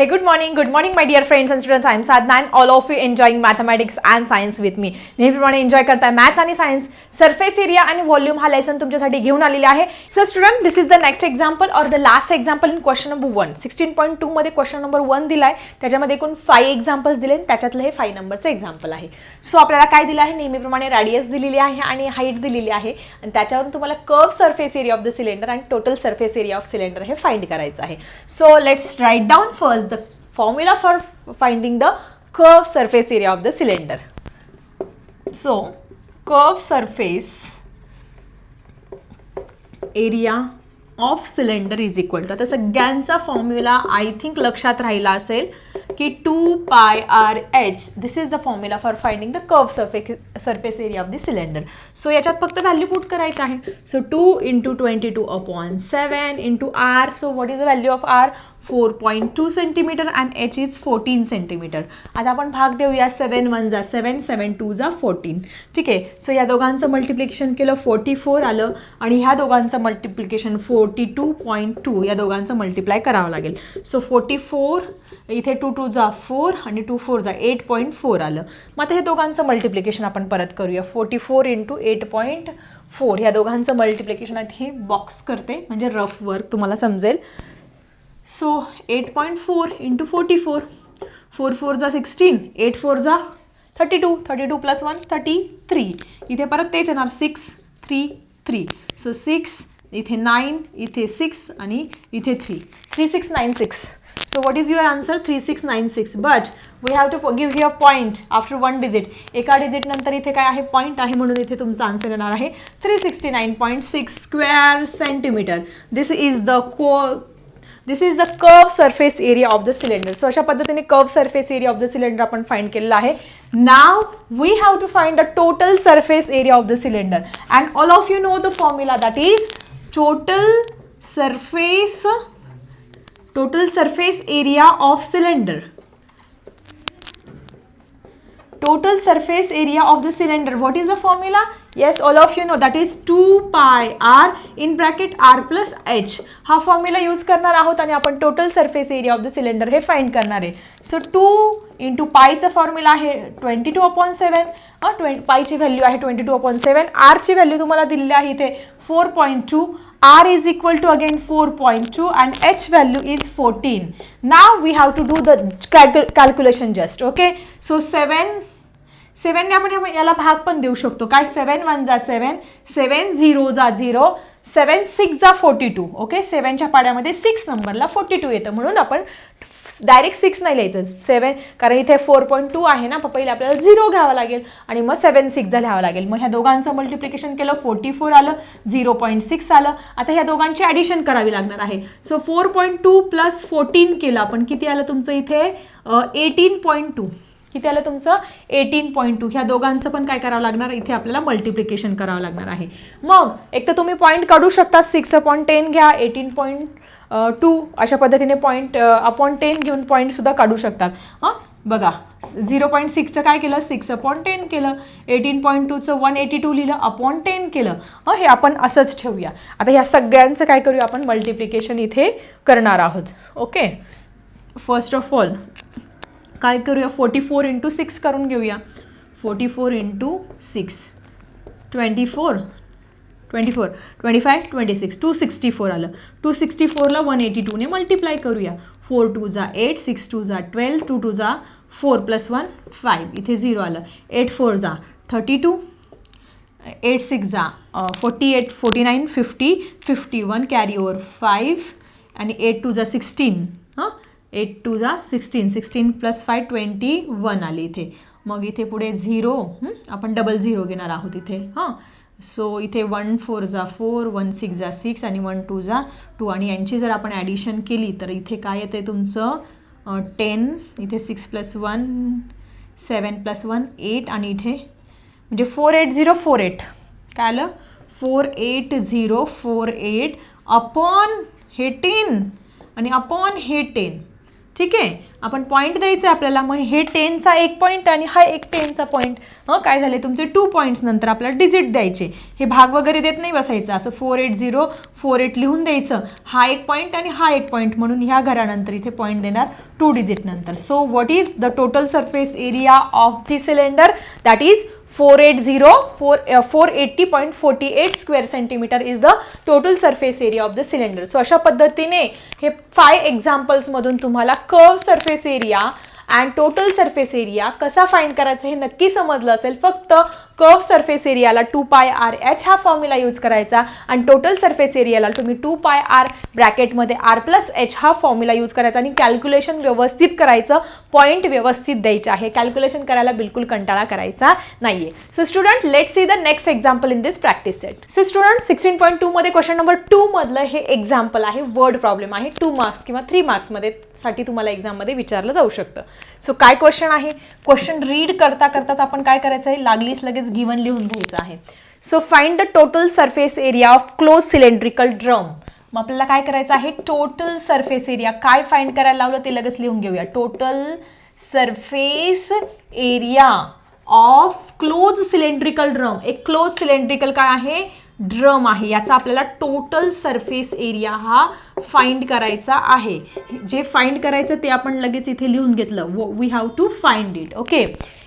Hey, good morning, good morning, my dear friends and students. I am Sadhna and all of you enjoying mathematics and science with me. नेहमीप्रमाणे enjoy करताय maths आणि science surface area आणि volume हा lesson तुमच्यासाठी घेऊन आलेला आहे. Sir student this is the next example और the last example in question number one sixteen point टूमध्ये क्वेश्चन नंबर वन दिलाय. त्याच्यामध्ये एकूण फाय एक्झाम्पल्स दिले आणि त्याच्यातलं हे फाय नंबरचं एक्झाम्पल आहे. सो आपल्याला काय दिलं आहे? नेहमीप्रमाणे रॅडियस दिलेली आहे आणि हाईट दिलेली आहे. आणि त्याच्यावरून तुम्हाला curve surface area of the cylinder आणि total surface area of cylinder हे फाइंड करायचं आहे. So let's write down first the formula for finding the curved surface area of the cylinder. So, curved surface area of cylinder is equal to आता सगळ्यांचा formula I think लक्षात राहिला असेल की two pi R H this is the formula for finding the curve surface surface area of the cylinder so याच्यात फक्त value put करायची आहे. So two into twenty two upon seven into R so what is the value of R four point two centimetre and H is fourteen centimetre. आता आपण भाग देऊया seven one जा seven seven two जा fourteen ठीक आहे? So या दोघांचं मल्टिप्लिकेशन केलं फोर्टी फोर आलं आणि ह्या दोघांचं multiplication forty two point two या दोघांचं मल्टिप्लाय करावं लागेल. सो फोर्टी फोर इथे टू टू जा फोर आणि टू फोर जा एट पॉईंट फोर आलं. मग आता हे दोघांचं मल्टिप्लिकेशन आपण परत करूया. Forty four into eight point four ह्या दोघांचं मल्टिप्लिकेशन आहे हे बॉक्स करते. म्हणजे रफ वर्क तुम्हाला समजेल. So eight point four into forty four four four जा सिक्स्टीन एट फोर जा thirty two thirty two plus one thirty three इथे परत तेच येणार. Six three three so six इथे नाईन इथे सिक्स आणि इथे three three six nine six so what is your answer three six nine six but we have to give your point after one digit एका डिजिटनंतर इथे काय आहे? Point आहे म्हणून इथे तुमचा आन्सर येणार आहे. Three sixty nine point six square centimetre this is the को this is the curve surface area of the cylinder so अशा पद्धतीने curve surface area of the cylinder आपण फाइंड केलेला आहे. Now we have to find the total surface area of the cylinder and all of you know the formula that is total surface total surface area of cylinder total surface area of the cylinder. What is the formula? Yes all of you know that is two pi R in bracket R plus H हा formula use करणार आहोत आणि आपण total surface area of the cylinder हे find करणार आहे. So two into पायचा formula आहे twenty two upon seven twenty पायची value आहे ट्वेंटी टू अपॉन सेवन आरची व्हॅल्यू तुम्हाला दिलेली आहे इथे four point two R is equal to again four point two and H value is fourteen now we have to do the calculation just okay so seven सेवनने आपण याला भाग पण देऊ शकतो. काय? सेवन वन जा सेवन सेवन झिरो जा zero seven six जा फोर्टी टू ओके सेवनच्या पाड्यामध्ये सिक्स नंबरला फोर्टी टू येतं. म्हणून आपण डायरेक्ट सिक्स नाही लिहायचं. सेवन कारण इथे फोर पॉईंट टू आहे ना पहिले आपल्याला झिरो घ्यावं लागेल. आणि मग सेवन सिक्सचा लिहावं लागेल. मग ह्या दोघांचं मल्टिप्लिकेशन केलं फोर्टी फोर आलं झिरो पॉईंट सिक्स आलं. आता ह्या दोघांची ॲडिशन करावी लागणार आहे. So four point two plus fourteen केलं आपण. किती आलं तुमचं इथे? एटीन पॉईंट टू किती आलं तुमचं एटीन पॉईंट टू ह्या दोघांचं पण काय करावं लागणार? इथे आपल्याला मल्टिप्लिकेशन करावं लागणार आहे. मग एक तर तुम्ही पॉईंट काढू शकता. सिक्स अपॉन टेन घ्या. एटीन पॉईंट टू अशा पद्धतीने पॉईंट अपॉन टेन घेऊन पॉईंटसुद्धा काढू शकतात. हां? बघा झिरो पॉईंट सिक्सचं काय केलं? सिक्स अपॉन टेन केलं. एटीन पॉईंट टूचं वन एटी टू लिहिलं. अपॉन टेन केलं. हं? हे आपण असंच ठेवूया. आता ह्या सगळ्यांचं काय करूया आपण? मल्टिप्लिकेशन इथे करणार आहोत. ओके फर्स्ट ऑफ ऑल काय करूया? फोर्टी फोर इंटू सिक्स करून घेऊया. Forty four into six twenty four twenty four twenty five twenty six two sixty four आलं. टू सिक्स्टी फोरला वन एटी टूने मल्टिप्लाय करूया. फोर टू जा एट सिक्स टू जा ट्वेल्व टू टू जा four plus one five इथे zero आलं. Eight four जा थर्टी टू एट सिक्स जा forty eight forty nine fifty fifty one carry over five आणि एट टू जा sixteen हां? एट टू जा sixteen sixteen plus five twenty one आली इथे. मग इथे पुढे झिरो आपण डबल झिरो घेणार आहोत इथे हां? सो इथे वन फोर जा फोर वन सिक्स जा सिक्स आणि वन टू जा टू आणि यांची जर आपण ॲडिशन केली तर इथे काय येते तुमचं? टेन इथे six plus one seven plus one eight आणि इथे म्हणजे four eight zero four eight काय आलं? Four eight zero four eight upon हे टेन आणि अपॉन हे टेन ठीक आहे? आपण पॉईंट द्यायचं आहे आपल्याला. मग हे टेनचा एक पॉईंट आणि हा एक टेनचा पॉईंट हं काय झाले? तुमचे टू पॉईंट्स नंतर आपल्याला डिजिट द्यायचे. हे भाग वगैरे देत नाही बसायचं. असं four eight zero four eight लिहून द्यायचं. हा एक पॉईंट आणि हा एक पॉईंट म्हणून ह्या घरानंतर इथे पॉईंट देणार टू डिजिट नंतर. So what is the total surface area of the cylinder that is four eight zero four four eighty point forty eight square centimetre is the total surface area of the cylinder so अशा पद्धतीने हे five एक्झाम्पल्समधून तुम्हाला curve surface area and total surface area कसा find करायचा हे नक्की समजलं असेल. फक्त कर्व सरफेस एरियाला टू पाय आर एच हा फॉर्म्युला यूज करायचा. आणि टोटल सरफेस एरियाला तुम्ही टू पाय आर ब्रॅकेटमध्ये आर प्लस एच हा फॉर्म्युला यूज करायचा. आणि कॅल्क्युलेशन व्यवस्थित करायचं. पॉईंट व्यवस्थित द्यायचे आहे. कॅल्क्युलेशन करायला बिलकुल कंटाळा करायचा नाहीये. So student let see the next example in this practice set so student sixteen point टूमध्ये क्वेश्चन नंबर टू मधलं हे एक्झाम्पल आहे. वर्ड प्रॉब्लेम आहे. टू मार्क्स किंवा थ्री मार्क्समध्ये साठी तुम्हाला एक्झाममध्ये विचारलं जाऊ शकतं. सो काय क्वेश्चन आहे? क्वेश्चन रीड करता करताच आपण काय करायचं आहे? लागलीच लगेच गिवन लिहून घ्यायचं आहे. So find the total surface area of close cylindrical drum मग आपल्याला काय करायचं आहे? टोटल सरफेस एरिया काय फाइंड करायला लावलं ते लगेच लिहून घेऊया. Total surface area of close cylindrical drum एक क्लोज सिलेंड्रिकल काय आहे? ड्रम आहे. याचा आपल्याला टोटल सरफेस एरिया हा फाइंड करायचा आहे. जे फाइंड करायचं ते आपण लगेच इथे लिहून घेतलं. We have to find it okay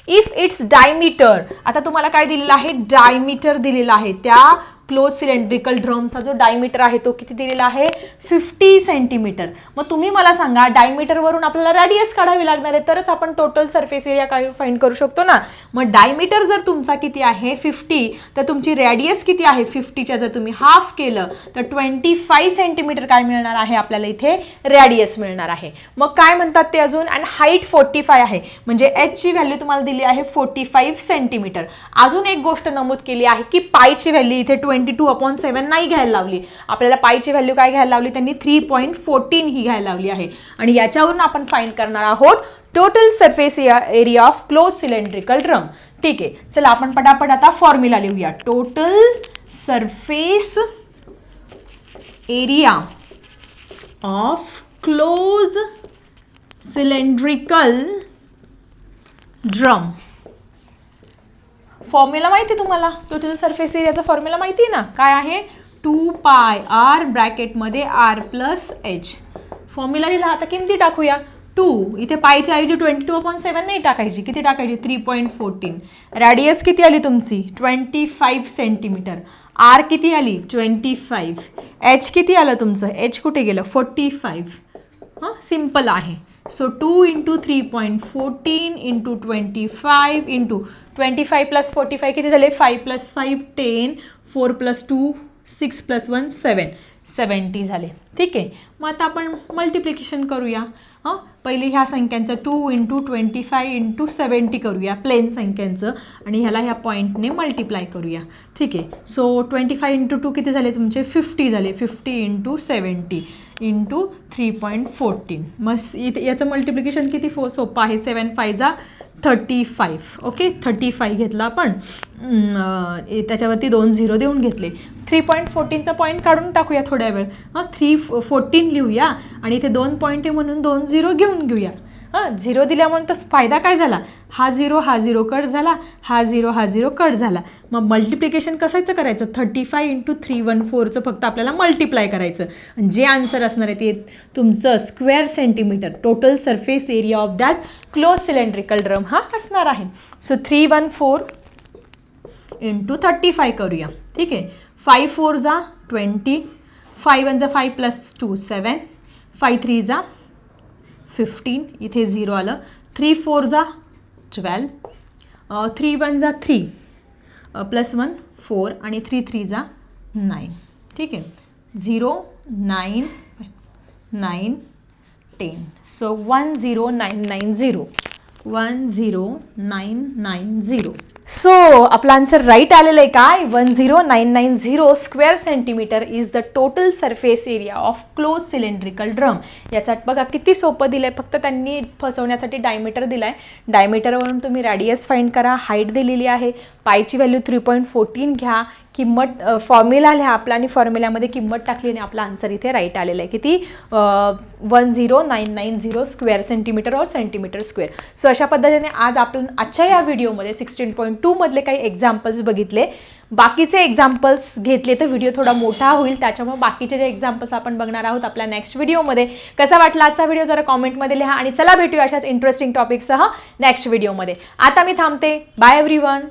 if it's diameter आता तुम्हाला काय दिलेलं आहे? डायमीटर दिलेलं आहे. त्या क्लोज सिलेंड्रिकल ड्रमचा जो डायमीटर आहे तो किती दिलेला आहे? फिफ्टी सेंटीमीटर मग तुम्ही मला सांगा डायमीटरवरून आपल्याला रॅडियस काढावी लागणार आहे तरच आपण टोटल सरफेस एरिया काय फाईंड करू शकतो ना? मग डायमीटर जर तुमचा किती आहे फिफ्टी तर तुमची रॅडियस किती आहे? फिफ्टीच्या जर तुम्ही हाफ केलं तर ट्वेंटी फाय सेंटीमीटर काय मिळणार आहे? आपल्याला इथे रॅडियस मिळणार आहे. मग काय म्हणतात ते अजून? आणि हाईट फोर्टी फाय आहे. म्हणजे एचची व्हॅल्यू तुम्हाला दिली आहे फोर्टी फाईव्ह सेंटीमीटर अजून एक गोष्ट नमूद केली आहे की पायची व्हॅल्यू इथे ट्वेंटी टू अपॉन सेवन नाही घ्यायला लावली. आपल्याला पायची व्हॅल्यू काय घ्यायला लावली? त्यांनी थ्री पॉईंट फोर्टीन ही घ्यायला लावली आहे. आणि याच्यावरून आपण फाईंड करणार आहोत total surface area of close cylindrical drum ठीक आहे. चला आपण पटापट आता फॉर्म्युला लिहूया. Total surface area of close cylindrical drum formula माहिती आहे तुम्हाला टोटल सरफेस एरियाचा फॉर्म्युला माहिती आहे ना? काय आहे? टू पाय आर ब्रॅकेटमध्ये आर प्लस एच फॉर्म्युला लिहिला आता किमती टाकूया? टू इथे पायच्या ऐवजी ट्वेंटी टू अपॉन सेवन नाही टाकायची. किती टाकायची? थ्री पॉईंट फोर्टीन रॅडियस किती आली तुमची? ट्वेंटी फाईव्ह सेंटीमीटर आर किती आली? ट्वेंटी फाईव्ह एच किती आलं तुमचं? एच कुठे गेलं? फोर्टी फाईव्ह हां? सिंपल आहे. So two into three point fourteen into twenty five into twenty five plus forty five किती झाले? Five plus five ten four plus two six plus one seven seventy झाले. ठीक आहे. मग आता आपण मल्टिप्लिकेशन करूया. हां? पहिले ह्या संख्यांचं two into twenty five into seventy करूया प्लेन संख्यांचं. आणि ह्याला ह्या पॉईंटने मल्टिप्लाय करूया. ठीक आहे. So twenty five into two किती झाले तुमचे? फिफ्टी झाले. Fifty into seventy into three point fourteen मग इथे याचं मल्टिप्लिकेशन किती फो सोपं आहे? सेवन फायजा thirty five okay thirty five घेतला आपण त्याच्यावरती दोन झिरो देऊन घेतले. थ्री पॉईंट फोर्टीनचा पॉईंट काढून टाकूया थोड्या वेळ. हां थ्री फोर्टीन लिहूया आणि इथे दोन पॉईंट आहे म्हणून दोन झिरो घेऊन घेऊया. हां झिरो दिल्यामुळे तर फायदा काय झाला? हा झिरो हा झिरो कट झाला हा झिरो हा झिरो कट झाला. मग मल्टिप्लिकेशन कसायचं करायचं? Thirty five into three one फोरचं फक्त आपल्याला मल्टिप्लाय करायचं. आणि जे आन्सर असणार आहे ते तुमचं square centimetre total surface area of that close cylindrical drum हा असणार आहे. So three one four into thirty five करूया. ठीक आहे? फाय फोर जा ट्वेंटी फाय वन जा five plus two seven five three जा फिफ्टीन इथे झिरो आलं. थ्री फोर जा ट्वेल्व थ्री वन जा थ्री प्लस वन फोर आणि थ्री थ्री जा नाईन ठीक आहे? Zero nine nine ten so one zero nine nine zero one zero nine nine zero so आपला आन्सर राईट आलेलं आहे काय? One zero nine nine zero square centimetre is the total surface area of close cylindrical drum याच्यात बघा किती सोपं दिलं आहे फक्त त्यांनी फसवण्यासाठी डायमीटर दिला आहे डायमीटरवरून तुम्ही रॅडियस फाईंड करा. हाईट दिलेली आहे. पायची व्हॅल्यू थ्री पॉईंट फोर्टीन घ्या. किंमत फॉर्म्युला लिहा आपला आणि फॉर्म्युल्यामध्ये किंमत टाकली आणि आपला आन्सर इथे राईट आलेला आहे. किती? One zero nine nine zero square centimetre और सेंटीमीटर स्क्वेअर सो अशा पद्धतीने आज आपण आजच्या या व्हिडिओमध्ये सिक्स्टीन पॉईंट टूमधले काही एक्झाम्पल्स बघितले. बाकीचे एक्झाम्पल्स घेतले तर व्हिडिओ थोडा मोठा होईल. त्याच्यामुळे बाकीचे जे एक्झाम्पल्स आपण बघणार आहोत आपल्या नेक्स्ट व्हिडिओमध्ये कसा वाटला आजचा व्हिडिओ जरा कॉमेंटमध्ये लिहा आणि चला भेटूया अशाच इंटरेस्टिंग टॉपिकसह नेक्स्ट व्हिडिओमध्ये आता मी थांबते. Bye every one